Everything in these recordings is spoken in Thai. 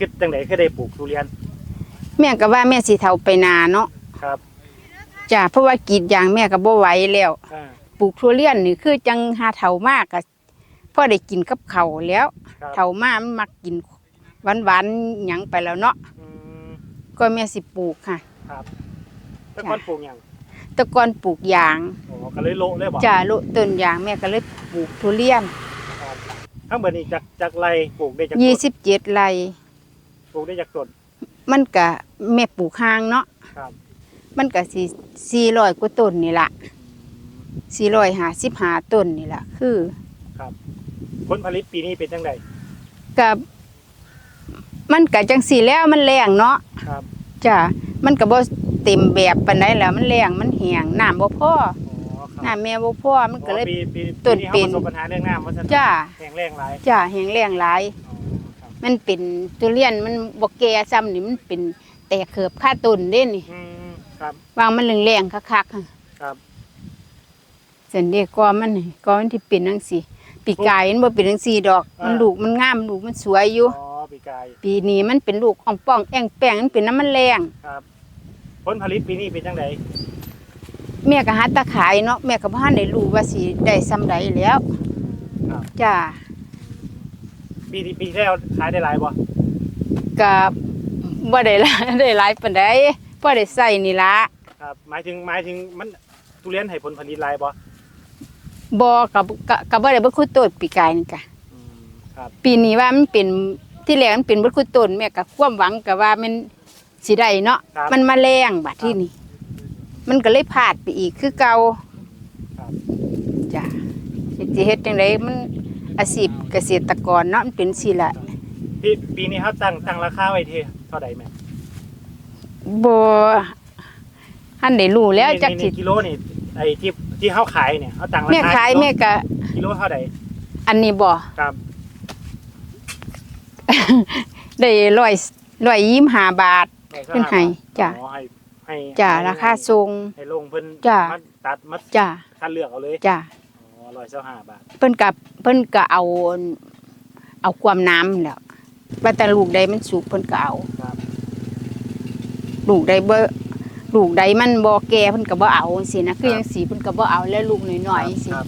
คิดจังไดคือได้ปลูกทุเรียนแม่ก็ว่าแม่สิเฒ่าไปนาเนาะครับจ้ะเพราะว่ากรีดยางแม่ก็บ่ไหวแล้วอ่าปลูกทุเรียนนี่คือจังหาเฒ่ามากก็พอได้กินกับข้าวแล้วครับเฒ่ามามันมักกินหวานๆหยังไปแล้วเนาะอืมก็แม่สิปลูกค่ะครับแต่ก่อนปลูกหยังแต่ก่อนปลูกยางอ๋อก็เลยโละเลยบ่จ้ะโลต้นยางแม่ก็เลยปลูกทุเรียนครับทั้งเบิดนี้จากจากไรปลูกได้จากต้น 27ไร่ ปลูกได้จากต้น มันก็แม่ปลูกห่างเนาะครับ มันก็สิ400กว่าต้นนี่ล่ะ455ต้นนี่ล่ะคือครับผลผลิตปีนี้เป็นจังไดกับมันก็จังสีแล้วมันแรงเนาะครับจ้ะมันก็บ่เต็มแบบปานใดแล้วมันแรงมันแห้งน้ำบ่พออ๋อครับน้ำแม่บ่พอมันก็เลยอ๋อปีปีต้นปีเป็นเขาประสบปัญหาเรื่องน้ำว่าซั่นจ้าแห้งแรงหลายจ้ะแห้งแรงหลาย อ๋อครับ มันเป็นทุเรียนมันบ่แก่ซ้ำนี่มันเป็นแตกเขือบค่าต้นเด้นี่อืมครับวางมันแรงๆคักๆหั่นครับสันเดก็มันนี่ก็มันที่เป็นจังซี่ปีกายมันบ่เป็นจังซี่ดอก มันลูกมันงามลูกมันสวยอยู่ อ๋อปีกายปีนี้มันเป็นลูกอ่องป้องแองแป้งมันเป็นน้ำมันแรงครับผลผลิตปีนี้เป็นจังไดแม่ก็หาตะขายเนาะแม่ก็บ่ทันได้รู้ว่าสิได้ซำใดแล้วครับ จ้า ปีที่ปีที่แล้วขายได้หลายบ่ก็บ่ได้หลายได้หลายปานใดพอได้ใส่นี่ล่ะครับหมายถึงหมายถึงมันทุเรียนให้ผลผลิตหลายบ่บ่ก็ก็ก็บ่ได้เบ่คุดต้นปีกายนี่กะอืมครับปีนี้ว่ามันเป็นที่แรกมันเป็นบ่คุดต้นแม่ก็ความหวังก็ว่ามันสิได้เนาะครับ มันมาแรงบัดที่นี่มันก็เลยพลาดไปอีกคือเก่าครับ จ้าสิเฮ็ดจังไดมัน อาชีพเกษตรกรเนาะมันเป็นสิล่ะปีปีนี้เขาตั้งตั้งราคาไว้ที่เท่าใดแม่บ่หันได้รู้แล้วนี่จักนี่สินี่กิโลนี่ไอ้ที่ที่เขาขายเนี่ยเขาตั้งราแม่คาขายกิโลแม่ก็กิโลเท่าใดอันนี้บ่ครับได้ร้อยร้อยยี่สิบห้าบาทเพิ่นให้จ้ะอ๋อให้ให้จ้าให้ราคาทรงให้ลงเพิ่นจ้ะมาตัดมาจ้าคัดเลือกเอาเลยจ้าอ๋อ ร้อยเจ้าห้าบาทเพิ่นกับเพิ่นก็เอา เอาความน้ำแหล้วว่าแต่ลูกใดมันสุกเพิ่นก็เอาครับลูกใดบ่ลูกใดมันบ่แก่เพิ่นก็บ่เอาสินะคือจังสีเพิ่นก็บ่เอาแล้วลูกน้อยๆสิครับ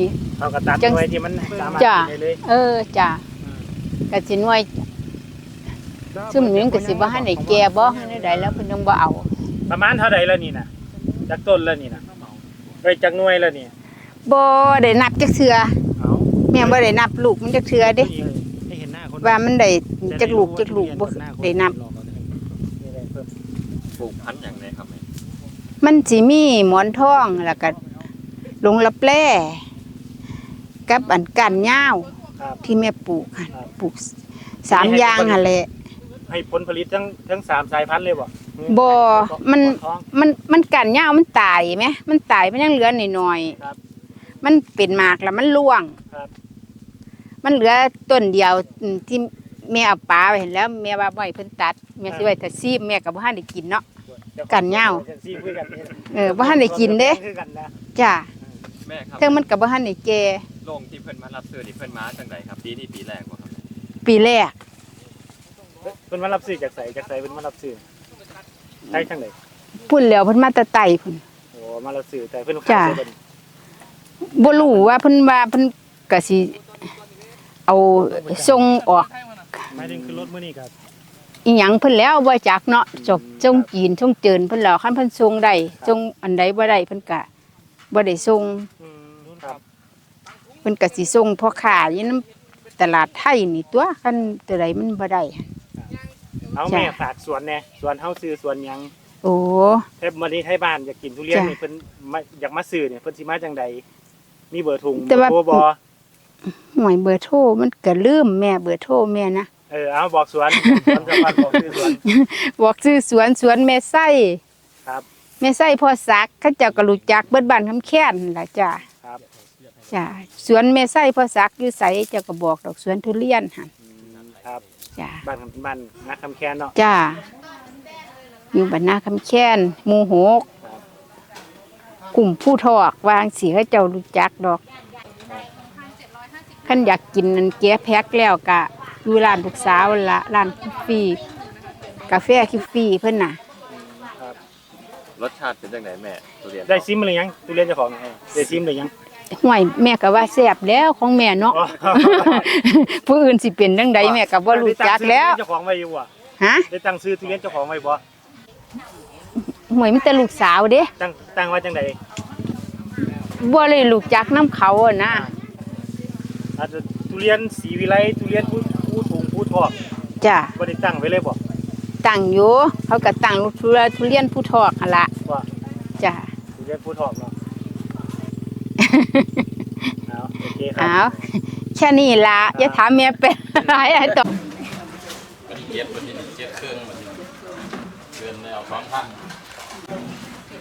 นี่เขาก็ตัดจังไว้ที่มันสามารถจ้ะ กินได้เลยเออจ้าก็สิหน่วยซุ่มนี้ก็สิบ่ทันได้แก่บ่ทันได้ใดแล้วเพิ่นยังบ่เอา ประมาณเท่าใดแล้วนี่นะจากต้นแล้วนี่นะไปจากหน่วยแล้วนี่ บ่ได้นับจักเทื่อเอาแม่บ่ได้นับลูกมันจักเทื่อเด้ให้เห็นหน้าคนว่ามันได้จักลูกจักลูกบ่ได้นับนี่ได้เพิ่มปลูกพันธุ์อย่างไรครับแม่มันสิมีหมอนทองแล้วก็ลงละแปร่กับอันกันยาวครับ ที่แม่ปลูกหั่นครับ ปลูกสามอย่างหั่นแหละ ให้ผลผลิตทั้งทั้งสามสายพันธุ์เลยบ่บ่มัน ท้อง มันมันกันยาวมันตายไหมมันตายมันยังเหลือหน่อยครับๆ มันเป็นหมากแล้วมันร่วงครับ มันเหลือต้นเดียวอืมที่แม่เอาปลาไปเห็นแล้วแม่ว่าบ่ให้เพิ่นตัดแม่สิไว้ถ้าซีบแม่ก็บ่ทันได้กินเนาะ กันยาวซีคุยกันเออบ่ทันได้กินเด้คือกันนะจ้าแม่ครับเทิงมันก็บ่ทันได้แก่โรงที่เพิ่นมารับซื้อที่เพิ่นมาจังไดครับปีนี้ปีแรกบ่ครับปีแรก เพิ่นมารับซื้อจากไสจากไสเพิ่นมารับซื้อใช้ทางไหนพุ่นแล้วเพิ่นมาแตะไต่พุ่น โอ้มารับซื้อแต่เพิ่นจ้ะขายได้บ่นี่ บ่รู้ว่าเพิ่นว่าเพิ่นก็สิเอาส่งออกหมายถึงคือรถมื้อนี้ครับอีหยังเพิ่นแล้วบ่จักเนาะจบส่งจีนส่งเจินเพิ่นแล้วคันเพิ่นส่งได้ส่งอันใดบ่ได้เพิ่นก็บ่ได้ส่งอืมครับเพิ่นก็สิส่งพ่อค้าอยู่นํตลาดไทยนี่ตัวคันตัวใดมันบ่ได้ เอาจ้ะแม่ฝากสวนแหน่สวนเฮาซื้อสวนหยังโอ้แทบมื้อนี้ไทบ้านอยากกินทุเรียนจ้ะ นี่เพิ่นมาอยากมาซื้อเนี่ยเพิ่นสิมาจังใด มีเบอร์โทรแต่ว่า โทรบ่หวยเบอร์โทรมันก็ลืมแม่เบอร์โทรแม่นะเออเอาบอกสวนสวนสะพานบอกซื้อสวน บอกชื่อสวนสวนแม่ไส้ครับ แม่ไส้พ่อสักเขาเจ้าก็รู้จักเบิดบ้านคำแค้นนั่นล่ะจ้าครับจ้าสวนแม่ไส้พ่อสักอยู่ไสเจ้าก็บอกดอกสวนทุเรียนหั่นอืมครับจ้าบ้านบ้านนักคำแคนเนาะจ้าอยู่บ้านนาคำแค้นหมู่หกครับ กลุ่มผู้ทอกวางสีเขาเจ้ารู้จักดอกคันอยากกินนันแก้แพ็กแล้วกะอยู่ร้านลูกสาวนั่นละร้านคิฟฟี่กาแฟคิฟฟี่เพิ่นน่ะครับรสชาติเป็นจังไหนแม่ทุเรียนได้ซิมหรือยังทุเรียนเจ้าของไงได้ซิมหรือยัง ห่วยแม่ก็ว่าแซ่บแล้วของแม่เนาะ อ๋อ ผู้อื่นสิเป็นจังใดแม่ก็บ่รู้จักแล้ว ได้ตั้งซื้อทุเรียนเจ้าของไว้อยู่บ่ฮะ ได้ตั้งซื้อทุเรียนเจ้าของไว้บ่ ห่วยมีแต่ลูกสาวเด้ตั้งตั้งไว้จังไดบ่เลยรู้จักน้ำเขาอะนะอาจจะทุเรียนสีวิไลทุเรียนผู้ผู้ถุงผู้ทอกจ้ะบ่ได้ตั้งไว้เลยบ่ตั้งอยู่เขาก็ตั้งลูกทุเรียนทุเรียนผู้ทอกหั่นละว่าจ้ะทุเรียนผู้ทอกเนาะเอาโอเคครัอ้าวแค่นี้ล่ะอย่าถามแม่เป็นอะไรไอ้ต่อวันนี้เจ็ดวันนี้เจ็ดเครื่องวันนี้เกินแล้วสองพัน